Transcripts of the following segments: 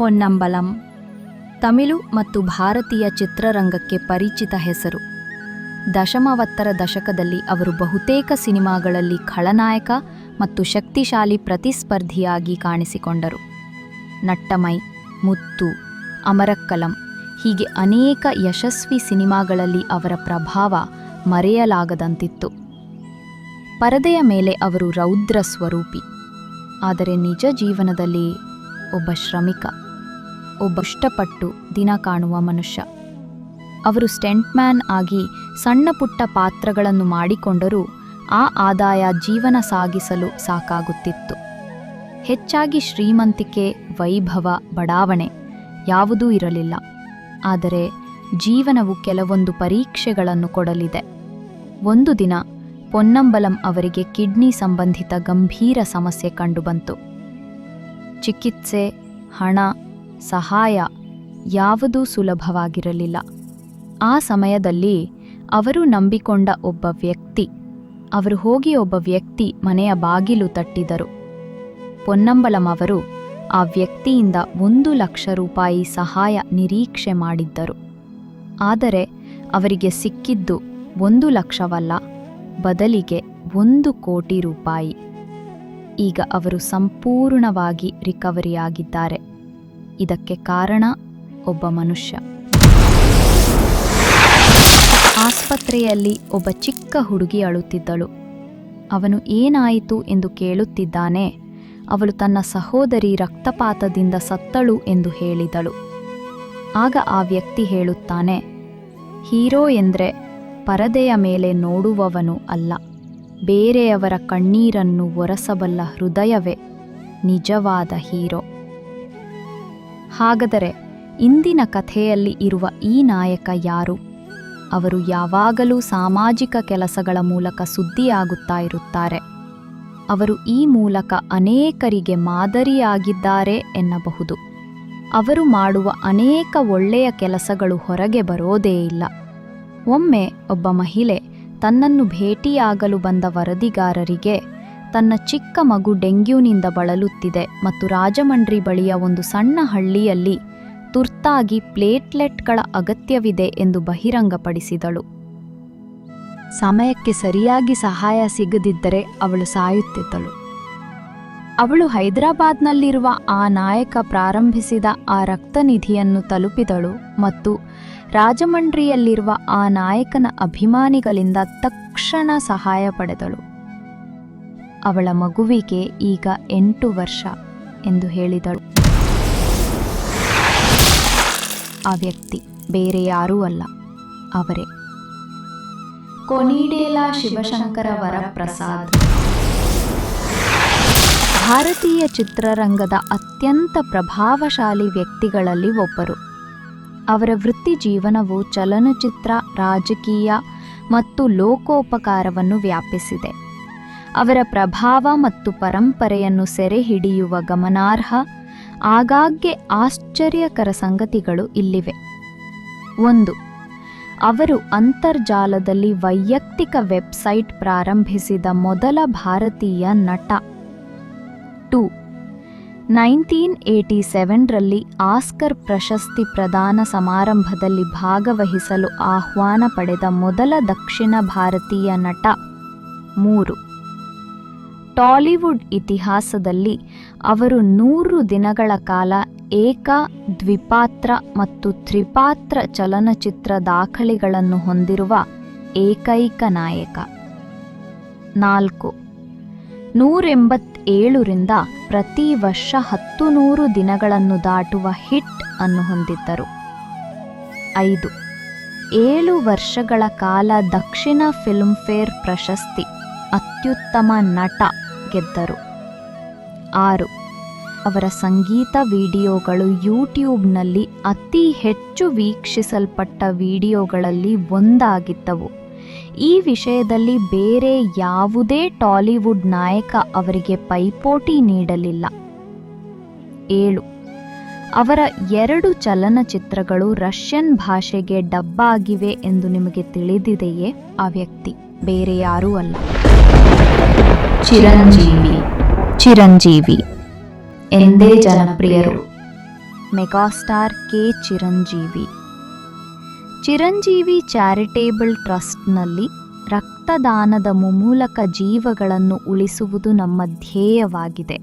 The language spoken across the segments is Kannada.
ಪೊನ್ನಂಬಲಂ. ತಮಿಳು ಮತ್ತು ಭಾರತೀಯ ಚಿತ್ರರಂಗಕ್ಕೆ ಪರಿಚಿತ ಹೆಸರು. ದಶಮವತ್ತರ ದಶಕದಲ್ಲಿ ಅವರು ಬಹುತೇಕ ಸಿನಿಮಾಗಳಲ್ಲಿ ಖಳನಾಯಕ ಮತ್ತು ಶಕ್ತಿಶಾಲಿ ಪ್ರತಿಸ್ಪರ್ಧಿಯಾಗಿ ಕಾಣಿಸಿಕೊಂಡರು. ನಟ್ಟಮೈ, ಮುತ್ತು, ಅಮರಕ್ಕಲಂ ಹೀಗೆ ಅನೇಕ ಯಶಸ್ವಿ ಸಿನಿಮಾಗಳಲ್ಲಿ ಅವರ ಪ್ರಭಾವ ಮರೆಯಲಾಗದಂತಿತ್ತು. ಪರದೆಯ ಮೇಲೆ ಅವರು ರೌದ್ರ ಸ್ವರೂಪಿ, ಆದರೆ ನಿಜ ಜೀವನದಲ್ಲಿ ಒಬ್ಬ ಶ್ರಮಿಕ. ಒಬ್ಬ ಇಷ್ಟಪಟ್ಟು ದಿನ ಕಾಣುವ ಮನುಷ್ಯ. ಅವರು ಸ್ಟೆಂಟ್ಮ್ಯಾನ್ ಆಗಿ ಸಣ್ಣ ಪುಟ್ಟ ಪಾತ್ರಗಳನ್ನು ಮಾಡಿಕೊಂಡರೂ ಆ ಆದಾಯ ಜೀವನ ಸಾಗಿಸಲು ಸಾಕಾಗುತ್ತಿತ್ತು. ಹೆಚ್ಚಾಗಿ ಶ್ರೀಮಂತಿಕೆ, ವೈಭವ, ಬಡಾವಣೆ ಯಾವುದೂ ಇರಲಿಲ್ಲ. ಆದರೆ ಜೀವನವು ಕೆಲವೊಂದು ಪರೀಕ್ಷೆಗಳನ್ನು ಕೊಡಲಿದೆ. ಒಂದು ದಿನ ಪೊನ್ನಂಬಲಂ ಅವರಿಗೆ ಕಿಡ್ನಿ ಸಂಬಂಧಿತ ಗಂಭೀರ ಸಮಸ್ಯೆ ಕಂಡುಬಂತು. ಚಿಕಿತ್ಸೆ, ಹಣ ಸಹಾಯ ಯಾವುದೂ ಸುಲಭವಾಗಿರಲಿಲ್ಲ. ಆ ಸಮಯದಲ್ಲಿ ಅವರು ನಂಬಿಕೊಂಡ ಒಬ್ಬ ವ್ಯಕ್ತಿ, ಅವರು ಹೋಗಿ ಒಬ್ಬ ವ್ಯಕ್ತಿ ಮನೆಯ ಬಾಗಿಲು ತಟ್ಟಿದರು. ಪೊನ್ನಂಬಲಂ ಅವರು ಆ ವ್ಯಕ್ತಿಯಿಂದ ಒಂದು ಲಕ್ಷ ರೂಪಾಯಿ ಸಹಾಯ ನಿರೀಕ್ಷೆ ಮಾಡಿದ್ದರು. ಆದರೆ ಅವರಿಗೆ ಸಿಕ್ಕಿದ್ದು ಒಂದು ಲಕ್ಷವಲ್ಲ, ಬದಲಿಗೆ ಒಂದು ಕೋಟಿ ರೂಪಾಯಿ. ಈಗ ಅವರು ಸಂಪೂರ್ಣವಾಗಿ ರಿಕವರಿಯಾಗಿದ್ದಾರೆ. ಇದಕ್ಕೆ ಕಾರಣ ಒಬ್ಬ ಮನುಷ್ಯ. ಆಸ್ಪತ್ರೆಯಲ್ಲಿ ಒಬ್ಬ ಚಿಕ್ಕ ಹುಡುಗಿ ಅಳುತ್ತಿದ್ದಳು. ಅವನು ಏನಾಯಿತು ಎಂದು ಕೇಳುತ್ತಿದ್ದಾನೆ. ಅವಳು ತನ್ನ ಸಹೋದರಿ ರಕ್ತಪಾತದಿಂದ ಸತ್ತಳು ಎಂದು ಹೇಳಿದಳು. ಆಗ ಆ ವ್ಯಕ್ತಿ ಹೇಳುತ್ತಾನೆ, ಹೀರೋ ಎಂದರೆ ಪರದೆಯ ಮೇಲೆ ನೋಡುವವನು ಅಲ್ಲ. ಬೇರೆಯವರ ಕಣ್ಣೀರನ್ನು ಒರೆಸಬಲ್ಲ ಹೃದಯವೇ ನಿಜವಾದ ಹೀರೋ. ಹಾಗಾದರೆ ಇಂದಿನ ಕಥೆಯಲ್ಲಿ ಇರುವ ಈ ನಾಯಕ ಯಾರು? ಅವರು ಯಾವಾಗಲೂ ಸಾಮಾಜಿಕ ಕೆಲಸಗಳ ಮೂಲಕ ಸುದ್ದಿಯಾಗುತ್ತಾ ಇರುತ್ತಾರೆ. ಅವರು ಈ ಮೂಲಕ ಅನೇಕರಿಗೆ ಮಾದರಿಯಾಗಿದ್ದಾರೆ ಎನ್ನಬಹುದು. ಅವರು ಮಾಡುವ ಅನೇಕ ಒಳ್ಳೆಯ ಕೆಲಸಗಳು ಹೊರಗೆ ಬರೋದೇ ಇಲ್ಲ. ಒಮ್ಮೆ ಒಬ್ಬ ಮಹಿಳೆ ತನ್ನನ್ನು ಭೇಟಿಯಾಗಲು ಬಂದ ವರದಿಗಾರರಿಗೆ ತನ್ನ ಚಿಕ್ಕ ಮಗು ಡೆಂಗ್ಯೂನಿಂದ ಬಳಲುತ್ತಿದೆ ಮತ್ತು ರಾಜಮಂಡ್ರಿ ಬಳಿಯ ಒಂದು ಸಣ್ಣ ಹಳ್ಳಿಯಲ್ಲಿ ತುರ್ತಾಗಿ ಪ್ಲೇಟ್ಲೆಟ್ಗಳ ಅಗತ್ಯವಿದೆ ಎಂದು ಬಹಿರಂಗಪಡಿಸಿದಳು. ಸಮಯಕ್ಕೆ ಸರಿಯಾಗಿ ಸಹಾಯ ಸಿಗದಿದ್ದರೆ ಅವಳು ಸಾಯುತ್ತಿದ್ದಳು. ಅವಳು ಹೈದರಾಬಾದ್ನಲ್ಲಿರುವ ಆ ನಾಯಕ ಪ್ರಾರಂಭಿಸಿದ ಆ ರಕ್ತನಿಧಿಯನ್ನು ತಲುಪಿದಳು ಮತ್ತು ರಾಜಮಂಡ್ರಿಯಲ್ಲಿರುವ ಆ ನಾಯಕನ ಅಭಿಮಾನಿಗಳಿಂದ ತಕ್ಷಣ ಸಹಾಯ ಪಡೆದಳು. ಅವಳ ಮಗುವಿಗೆ ಈಗ ಎಂಟು ವರ್ಷ ಎಂದು ಹೇಳಿದಳು. ಆ ವ್ಯಕ್ತಿ ಬೇರೆ ಯಾರೂ ಅಲ್ಲ, ಅವರೇ. ಕೊನಿಡೇಲ ಶಿವಶಂಕರ ವರಪ್ರಸಾದ್. ಭಾರತೀಯ ಚಿತ್ರರಂಗದ ಅತ್ಯಂತ ಪ್ರಭಾವಶಾಲಿ ವ್ಯಕ್ತಿಗಳಲ್ಲಿ ಒಬ್ಬರು. ಅವರ ವೃತ್ತಿ ಜೀವನವು ಚಲನಚಿತ್ರ, ರಾಜಕೀಯ ಮತ್ತು ಲೋಕೋಪಕಾರವನ್ನು ವ್ಯಾಪಿಸಿದೆ. ಅವರ ಪ್ರಭಾವ ಮತ್ತು ಪರಂಪರೆಯನ್ನು ಸೆರೆ ಹಿಡಿಯುವ ಗಮನಾರ್ಹ, ಆಗಾಗ್ಗೆ ಆಶ್ಚರ್ಯಕರ ಸಂಗತಿಗಳು ಇಲ್ಲಿವೆ. ಒಂದು, ಅವರು ಅಂತರ್ಜಾಲದಲ್ಲಿ ವೈಯಕ್ತಿಕ ವೆಬ್ಸೈಟ್ ಪ್ರಾರಂಭಿಸಿದ ಮೊದಲ ಭಾರತೀಯ ನಟ. ಟು, ನೈನ್ಟೀನ್ ಏಯ್ಟಿ ಸೆವೆನ್ರಲ್ಲಿ ಆಸ್ಕರ್ ಪ್ರಶಸ್ತಿ ಪ್ರದಾನ ಸಮಾರಂಭದಲ್ಲಿ ಭಾಗವಹಿಸಲು ಆಹ್ವಾನ ಪಡೆದ ಮೊದಲ ದಕ್ಷಿಣ ಭಾರತೀಯ ನಟ. ಮೂರು ಟಾಲಿವುಡ್ ಇತಿಹಾಸದಲ್ಲಿ ಅವರು ನೂರು ದಿನಗಳ ಕಾಲ ಏಕ, ದ್ವಿಪಾತ್ರ ಮತ್ತು ತ್ರಿಪಾತ್ರ ಚಲನಚಿತ್ರ ದಾಖಲೆಗಳನ್ನು ಹೊಂದಿರುವ ಏಕೈಕ ನಾಯಕ. ನಾಲ್ಕು. ನೂರೆಂಬತ್ತೇಳರಿಂದ ಪ್ರತಿ ವರ್ಷ ಹತ್ತು ನೂರು ದಿನಗಳನ್ನು ದಾಟುವ ಹಿಟ್ ಅನ್ನು ಹೊಂದಿದ್ದರು. ಐದು. ಏಳು ವರ್ಷಗಳ ಕಾಲ ದಕ್ಷಿಣ ಫಿಲ್ಮ್ಫೇರ್ ಪ್ರಶಸ್ತಿ, ಅತ್ಯುತ್ತಮ ನಟ ಗೆದ್ದರು. ಆರು, ಅವರ ಸಂಗೀತ ವಿಡಿಯೋಗಳು ಯೂಟ್ಯೂಬ್ನಲ್ಲಿ ಅತಿ ಹೆಚ್ಚು ವೀಕ್ಷಿಸಲ್ಪಟ್ಟ ವಿಡಿಯೋಗಳಲ್ಲಿ ಒಂದಾಗಿದ್ದವು. ಈ ವಿಷಯದಲ್ಲಿ ಬೇರೆ ಯಾವುದೇ ಟಾಲಿವುಡ್ ನಾಯಕ ಅವರಿಗೆ ಪೈಪೋಟಿ ನೀಡಲಿಲ್ಲ. ಏಳು, ಅವರ ಎರಡು ಚಲನಚಿತ್ರಗಳು ರಷ್ಯನ್ ಭಾಷೆಗೆ ಡಬ್ಬಾಗಿವೆ ಎಂದು ನಿಮಗೆ ತಿಳಿದಿದೆಯೇ? ಆ ವ್ಯಕ್ತಿ ಬೇರೆ ಯಾರೂ ಅಲ್ಲ. ಚಿರಂಜೀವಿ. ಚಿರಂಜೀವಿ. ಎಂದೇ ಜನಪ್ರಿಯರು. Megastar K Chiranjeevi. Chiranjeevi charitable ಟ್ರಸ್ಟ್ನಲ್ಲಿ ರಕ್ತದಾನದ ಮೂಲಕ ಜೀವಗಳನ್ನು ಉಳಿಸುವುದು ನಮ್ಮ ಧ್ಯೇಯವಾಗಿದೆ.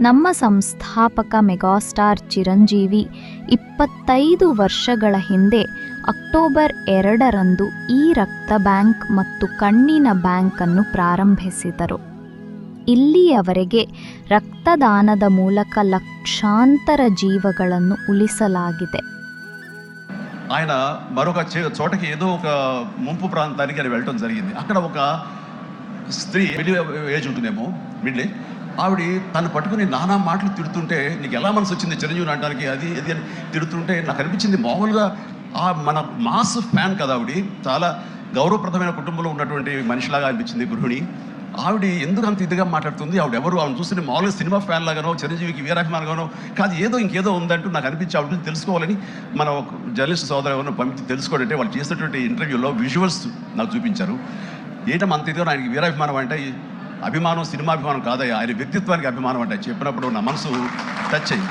ನಮ್ಮ ಸಂಸ್ಥಾಪಕ ಮೆಗಾಸ್ಟಾರ್ ಚಿರಂಜೀವಿ ಇಪ್ಪತ್ತೈದು ವರ್ಷಗಳ ಹಿಂದೆ ಅಕ್ಟೋಬರ್ ಎರಡರಂದು ಈ ರಕ್ತ ಬ್ಯಾಂಕ್ ಮತ್ತು ಕಣ್ಣಿನ ಬ್ಯಾಂಕನ್ನು ಪ್ರಾರಂಭಿಸಿದರು ಇಲ್ಲಿಯವರೆಗೆ ರಕ್ತದಾನದ ಮೂಲಕ ಲಕ್ಷಾಂತರ ಜೀವಗಳನ್ನು ಉಳಿಸಲಾಗಿದೆ ఆయన మరొక చే- చోటకి ఏదో ఒక ముంపు ప్రాంతానికి ఆయన వెళ్ళటం జరిగింది అక్కడ ఒక స్త్రీ మిడిల్ ఏజ్ ఉంటుందేమో మిడిల్ ఏజ్ ఆవిడ తను పట్టుకుని నానా మాటలు తిడుతుంటే నీకు ఎలా మనసు వచ్చింది చిరంజీవిని అనడానికి అది ఇది అని తిడుతుంటే నాకు అనిపించింది మామూలుగా ఆ మన మాస్ ఫ్యాన్ కదా ఆవిడ. చాలా గౌరవప్రదమైన కుటుంబంలో ఉన్నటువంటి మనిషిలాగా అనిపించింది గృహిణి. ఆవిడ ఎందుకు అంత ఇదిగా మాట్లాడుతుంది? ఆవిడ ఎవరు? ఆవిడ చూస్తే మామూలుగా సినిమా ఫ్యాన్ లాగానో చిరంజీవికి వీరాభిమానగానో కాదు ఏదో ఇంకేదో ఉందంటూ నాకు అనిపించి ఆవిడ గురించి తెలుసుకోవాలని మన ఒక జర్నలిస్ట్ సోదరు ఎవరిని పంపించి తెలుసుకోవాలంటే వాళ్ళు చేసినటువంటి ఇంటర్వ్యూలో విజువల్స్ నాకు చూపించారు. ఏటం అంత ఇదిగా ఆయనకి వీరాభిమానం అంటే అభిమానం సినిమా అభిమానం కాదయ్యా. ఆయన వ్యక్తిత్వానికి అభిమానం అంటే చెప్పినప్పుడు నా మనసు టచ్ అయ్యింది.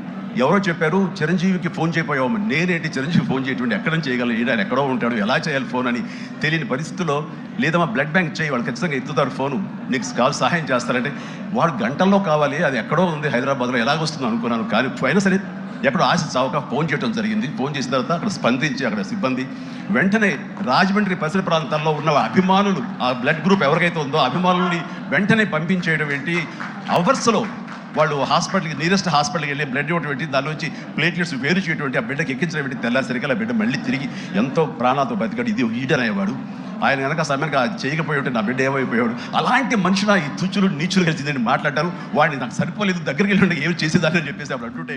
ఎవరో చెప్పారు చిరంజీవికి ఫోన్ చేయబోయావు నేనేంటి చిరంజీవి ఫోన్ చేయటువంటి ఎక్కడ నుంచి చేయగలను? ఈయన ఎక్కడో ఉంటాడు. ఎలా చేయాలి ఫోన్ అని తెలియని పరిస్థితుల్లో లేదమ్మా బ్లడ్ బ్యాంక్ చేయి వాళ్ళు ఖచ్చితంగా ఎత్తుతారు ఫోను. నీకు కావాలి సహాయం చేస్తారంటే వాడు గంటల్లో కావాలి అది ఎక్కడో ఉంది హైదరాబాద్లో ఎలాగొస్తుందో అనుకున్నాను. కానీ అయినా సరే ఎక్కడో ఆశ చావక ఫోన్ చేయడం జరిగింది. ఫోన్ చేసిన తర్వాత అక్కడ స్పందించి అక్కడ సిబ్బంది వెంటనే రాజమండ్రి పరిసర ప్రాంతాల్లో ఉన్న అభిమానులు ఆ బ్లడ్ గ్రూప్ ఎవరికైతే ఉందో అభిమానుల్ని వెంటనే పంపించేయడం ఏంటి? అవర్స్లో వాళ్ళు హాస్పిటల్కి నియరెస్ట్ హాస్పిటల్కి వెళ్ళి బ్లడ్ ఇవ్వటం దానిలో వచ్చి ప్లేట్లెట్స్ వేరు చేయటువంటి ఆ బిడ్డకి ఎక్కించడం ఏంటి తెల్లాసరికి ఆ బిడ్డ మళ్ళీ తిరిగి ఎంతో ప్రాణాలతో బతికాడు. ఇది ఈడన్ అయ్యేవాడు ఆయన కనుక సమయానికి చేయకపోయేటంటే నా బిడ్డ ఏమైపోయాడు అలాంటి మనుషులు ఈ తుచ్చులు నీచులు కలిసి నేను మాట్లాడారు వాడిని నాకు సరిపోలేదు దగ్గరికి వెళ్ళి ఏమి చేసేదాన్ని అని చెప్పేసి అప్పుడు అంటుంటే